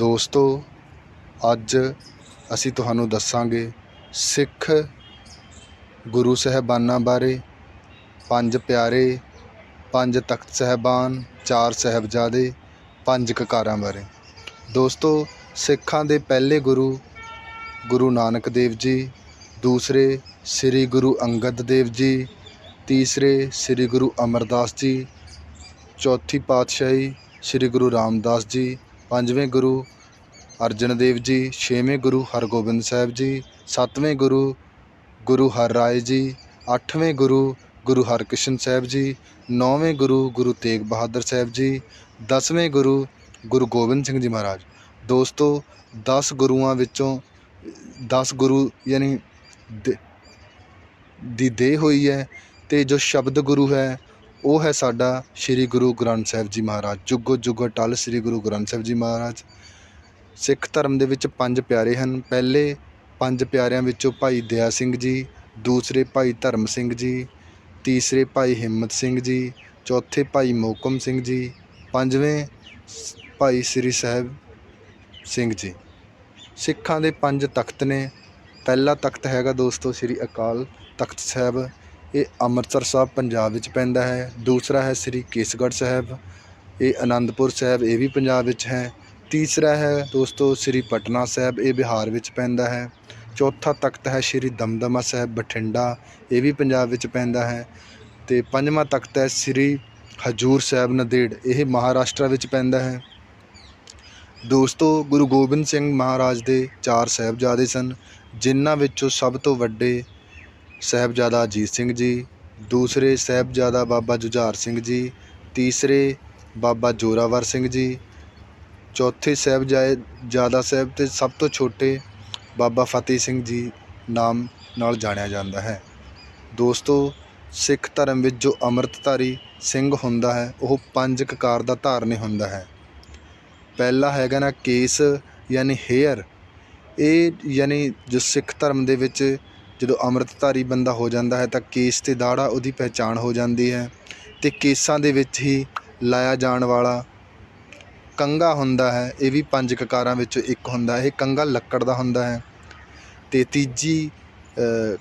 ਦੋਸਤੋ, ਅੱਜ ਅਸੀਂ ਤੁਹਾਨੂੰ ਦੱਸਾਂਗੇ ਸਿੱਖ ਗੁਰੂ ਸਾਹਿਬਾਨਾਂ ਬਾਰੇ, ਪੰਜ ਪਿਆਰੇ, ਪੰਜ ਤਖਤ ਸਾਹਿਬਾਨ, ਚਾਰ ਸਾਹਿਬਜ਼ਾਦੇ, ਪੰਜ ਕਕਾਰਾਂ ਬਾਰੇ। ਦੋਸਤੋ, ਸਿੱਖਾਂ ਦੇ ਪਹਿਲੇ ਗੁਰੂ ਗੁਰੂ ਨਾਨਕ ਦੇਵ ਜੀ, ਦੂਸਰੇ ਸ੍ਰੀ ਗੁਰੂ ਅੰਗਦ ਦੇਵ ਜੀ, ਤੀਸਰੇ ਸ੍ਰੀ ਗੁਰੂ ਅਮਰਦਾਸ ਜੀ, ਚੌਥੀ ਪਾਤਸ਼ਾਹੀ ਸ੍ਰੀ ਗੁਰੂ ਰਾਮਦਾਸ ਜੀ ਪੰਜਵੇਂ ਗੁਰੂ ਅਰਜਨ ਦੇਵ ਜੀ, ਛੇਵੇਂ ਗੁਰੂ ਹਰਗੋਬਿੰਦ ਸਾਹਿਬ ਜੀ, ਸੱਤਵੇਂ ਗੁਰੂ ਗੁਰੂ ਹਰ ਰਾਏ ਜੀ, ਅੱਠਵੇਂ ਗੁਰੂ ਗੁਰੂ ਹਰਕ੍ਰਿਸ਼ਨ ਸਾਹਿਬ ਜੀ, ਨੌਵੇਂ ਗੁਰੂ ਗੁਰੂ ਤੇਗ ਬਹਾਦਰ ਸਾਹਿਬ ਜੀ, ਦਸਵੇਂ ਗੁਰੂ ਗੁਰੂ ਗੋਬਿੰਦ ਸਿੰਘ ਜੀ ਮਹਾਰਾਜ। ਦੋਸਤੋ 10 ਗੁਰੂਆਂ ਵਿੱਚੋਂ 10 ਗੁਰੂ ਯਾਨੀ ਦੀ ਦੇਹ ਹੋਈ ਹੈ ਤੇ ਜੋ ਸ਼ਬਦ ਗੁਰੂ ਹੈ ਉਹ ਹੈ ਸਾਡਾ ਸ੍ਰੀ ਗੁਰੂ ਗ੍ਰੰਥ ਸਾਹਿਬ ਜੀ ਮਹਾਰਾਜ, ਜੁਗੋ ਜੁਗੋ ਟਲ ਸ੍ਰੀ ਗੁਰੂ ਗ੍ਰੰਥ ਸਾਹਿਬ ਜੀ ਮਹਾਰਾਜ। ਸਿੱਖ ਧਰਮ ਦੇ ਵਿੱਚ ਪੰਜ ਪਿਆਰੇ ਹਨ। ਪਹਿਲੇ ਪੰਜ ਪਿਆਰਿਆਂ ਵਿੱਚੋਂ ਭਾਈ ਦਇਆ ਸਿੰਘ ਜੀ, ਦੂਸਰੇ ਭਾਈ ਧਰਮ ਸਿੰਘ ਜੀ, ਤੀਸਰੇ ਭਾਈ ਹਿੰਮਤ ਸਿੰਘ ਜੀ, ਚੌਥੇ ਭਾਈ ਮੋਕਮ ਸਿੰਘ ਜੀ, ਪੰਜਵੇਂ ਸ- ਭਾਈ ਸ੍ਰੀ ਸਾਹਿਬ ਸਿੰਘ ਜੀ। ਸਿੱਖਾਂ ਦੇ ਪੰਜ ਤਖਤ ਨੇ। ਪਹਿਲਾ ਤਖਤ ਹੈਗਾ ਦੋਸਤੋ ਸ੍ਰੀ ਅਕਾਲ ਤਖਤ ਸਾਹਿਬ। ਇਹ ਅੰਮ੍ਰਿਤਸਰ ਸਾਹਿਬ, ਪੰਜਾਬ ਵਿੱਚ ਪੈਂਦਾ ਹੈ। ਦੂਸਰਾ ਹੈ ਸ੍ਰੀ ਕੇਸਗੜ੍ਹ ਸਾਹਿਬ। ਇਹ ਅਨੰਦਪੁਰ ਸਾਹਿਬ, ਇਹ ਵੀ ਪੰਜਾਬ ਵਿੱਚ ਹੈ। ਤੀਸਰਾ ਹੈ ਦੋਸਤੋ ਸ੍ਰੀ ਪਟਨਾ ਸਾਹਿਬ, ਇਹ ਬਿਹਾਰ ਵਿੱਚ ਪੈਂਦਾ ਹੈ। ਚੌਥਾ ਤਖਤ ਹੈ ਸ੍ਰੀ ਦਮਦਮਾ ਸਾਹਿਬ, ਬਠਿੰਡਾ, ਇਹ ਵੀ ਪੰਜਾਬ ਵਿੱਚ ਪੈਂਦਾ ਹੈ। ਤੇ ਪੰਜਵਾਂ ਤਖਤ ਹੈ ਸ੍ਰੀ ਹਜੂਰ ਸਾਹਿਬ, ਨਦੇੜ, ਇਹ ਮਹਾਰਾਸ਼ਟਰ ਵਿੱਚ ਪੈਂਦਾ ਹੈ। ਦੋਸਤੋ ਗੁਰੂ ਗੋਬਿੰਦ ਸਿੰਘ ਮਹਾਰਾਜ ਦੇ ਚਾਰ ਸਾਹਿਬਜ਼ਾਦੇ ਸਨ, ਜਿਨ੍ਹਾਂ ਵਿੱਚੋਂ ਸਭ ਤੋਂ ਵੱਡੇ ਸਾਹਿਬਜ਼ਾਦਾ ਅਜੀਤ ਸਿੰਘ ਜੀ, ਦੂਸਰੇ ਸਾਹਿਬਜ਼ਾਦਾ ਬਾਬਾ ਜੁਝਾਰ ਸਿੰਘ ਜੀ, ਤੀਸਰੇ ਬਾਬਾ ਜੋਰਾਵਰ ਸਿੰਘ ਜੀ, ਚੌਥੇ ਸਾਹਿਬਜ਼ਾਦੇ ਜ਼ਿਆਦਾ ਸਾਹਿਬ ਅਤੇ ਸਭ ਤੋਂ ਛੋਟੇ ਬਾਬਾ ਫਤਿਹ ਸਿੰਘ ਜੀ ਨਾਮ ਨਾਲ ਜਾਣਿਆ ਜਾਂਦਾ ਹੈ। ਦੋਸਤੋ, ਸਿੱਖ ਧਰਮ ਵਿੱਚ ਜੋ ਅੰਮ੍ਰਿਤਧਾਰੀ ਸਿੰਘ ਹੁੰਦਾ ਹੈ, ਉਹ ਪੰਜ ਕਕਾਰ ਦਾ ਧਾਰਨੀ ਹੁੰਦਾ ਹੈ। ਪਹਿਲਾ ਹੈਗਾ ਨਾ ਕੇਸ, ਯਾਨੀ ਹੇਅਰ। ਇਹ ਯਾਨੀ ਜੋ ਸਿੱਖ ਧਰਮ ਦੇ ਵਿੱਚ ਜਦੋਂ ਅੰਮ੍ਰਿਤਧਾਰੀ ਬੰਦਾ ਹੋ ਜਾਂਦਾ ਹੈ ਤਾਂ ਕੇਸ ਤੇ ਦਾੜਾ ਉਹਦੀ ਪਹਿਚਾਣ ਹੋ ਜਾਂਦੀ ਹੈ ਅਤੇ ਕੇਸਾਂ ਦੇ ਵਿੱਚ ਹੀ ਲਾਇਆ ਜਾਣ ਵਾਲਾ ਕੰਘਾ ਹੁੰਦਾ ਹੈ, ਇਹ ਵੀ ਪੰਜ ਕਕਾਰਾਂ ਵਿੱਚੋਂ ਇੱਕ ਹੁੰਦਾ ਹੈ, ਇਹ ਕੰਘਾ ਲੱਕੜ ਦਾ ਹੁੰਦਾ ਹੈ। ਅਤੇ ਤੀਜੀ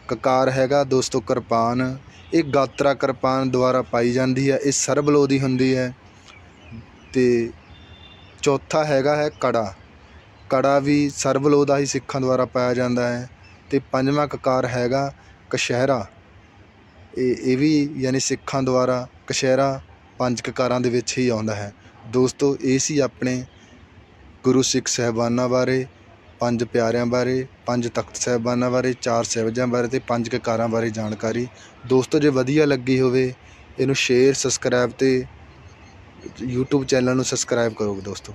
ਕਕਾਰ ਹੈਗਾ ਦੋਸਤੋ ਕਿਰਪਾਨ, ਇਹ ਗਾਤਰਾ ਕਿਰਪਾਨ ਦੁਆਰਾ ਪਾਈ ਜਾਂਦੀ ਹੈ, ਇਹ ਸਰਬਲੋ ਦੀ ਹੁੰਦੀ ਹੈ। ਅਤੇ ਚੌਥਾ ਹੈਗਾ ਹੈ ਕੜਾ ਕੜਾ ਵੀ ਸਰਬਲੋ ਦਾ ਹੀ ਸਿੱਖਾਂ ਦੁਆਰਾ ਪਾਇਆ ਜਾਂਦਾ ਹੈ। ਅਤੇ ਪੰਜਵਾਂ ਕਕਾਰ ਹੈਗਾ ਕਸ਼ਹਿਰਾ। ਇਹ ਇਹ ਵੀ ਯਾਨੀ ਸਿੱਖਾਂ ਦੁਆਰਾ ਕਸ਼ਹਿਰਾ ਪੰਜ ਕਕਾਰਾਂ ਦੇ ਵਿੱਚ ਹੀ ਆਉਂਦਾ ਹੈ। ਦੋਸਤੋ, ਇਹ ਸੀ ਆਪਣੇ ਗੁਰੂ ਸਿੱਖ ਸਾਹਿਬਾਨਾਂ ਬਾਰੇ, ਪੰਜ ਪਿਆਰਿਆਂ ਬਾਰੇ, ਪੰਜ ਤਖਤ ਸਾਹਿਬਾਨਾਂ ਬਾਰੇ, ਚਾਰ ਸਾਹਿਬਜ਼ਾਦਿਆਂ ਬਾਰੇ ਤੇ ਪੰਜ ਕਕਾਰਾਂ ਬਾਰੇ ਜਾਣਕਾਰੀ। ਦੋਸਤੋ, ਜੇ ਵਧੀਆ ਲੱਗੀ ਹੋਵੇ, ਇਹਨੂੰ ਸ਼ੇਅਰ ਸਬਸਕ੍ਰਾਈਬ ਤੇ YouTube ਚੈਨਲ ਨੂੰ ਸਬਸਕ੍ਰਾਈਬ ਕਰੋ ਦੋਸਤੋ।